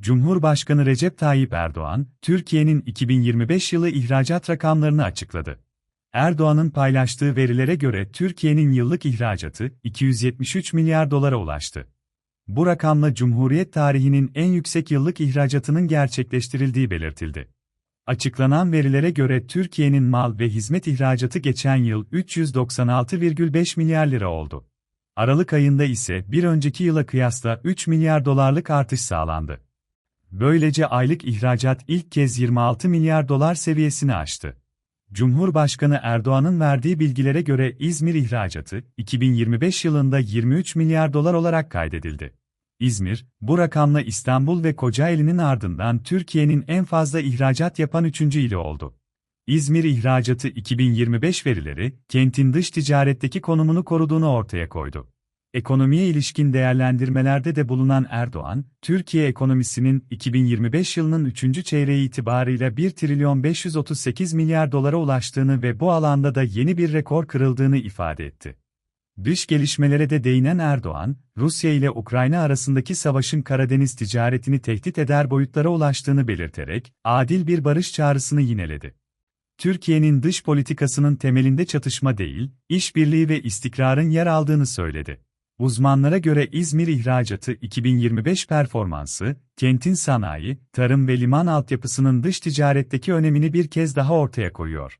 Cumhurbaşkanı Recep Tayyip Erdoğan, Türkiye'nin 2025 yılı ihracat rakamlarını açıkladı. Erdoğan'ın paylaştığı verilere göre Türkiye'nin yıllık ihracatı 273 milyar dolara ulaştı. Bu rakamla Cumhuriyet tarihinin en yüksek yıllık ihracatının gerçekleştirildiği belirtildi. Açıklanan verilere göre Türkiye'nin mal ve hizmet ihracatı geçen yıl 396,5 milyar lira oldu. Aralık ayında ise bir önceki yıla kıyasla 3 milyar dolarlık artış sağlandı. Böylece aylık ihracat ilk kez 26 milyar dolar seviyesini aştı. Cumhurbaşkanı Erdoğan'ın verdiği bilgilere göre İzmir ihracatı 2025 yılında 23 milyar dolar olarak kaydedildi. İzmir, bu rakamla İstanbul ve Kocaeli'nin ardından Türkiye'nin en fazla ihracat yapan üçüncü ili oldu. İzmir ihracatı 2025 verileri, kentin dış ticaretteki konumunu koruduğunu ortaya koydu. Ekonomiye ilişkin değerlendirmelerde de bulunan Erdoğan, Türkiye ekonomisinin 2025 yılının 3. çeyreği itibarıyla 1 trilyon 538 milyar dolara ulaştığını ve bu alanda da yeni bir rekor kırıldığını ifade etti. Dış gelişmelere de değinen Erdoğan, Rusya ile Ukrayna arasındaki savaşın Karadeniz ticaretini tehdit eder boyutlara ulaştığını belirterek, adil bir barış çağrısını yineledi. Türkiye'nin dış politikasının temelinde çatışma değil, işbirliği ve istikrarın yer aldığını söyledi. Uzmanlara göre İzmir ihracatı 2025 performansı, kentin sanayi, tarım ve liman altyapısının dış ticaretteki önemini bir kez daha ortaya koyuyor.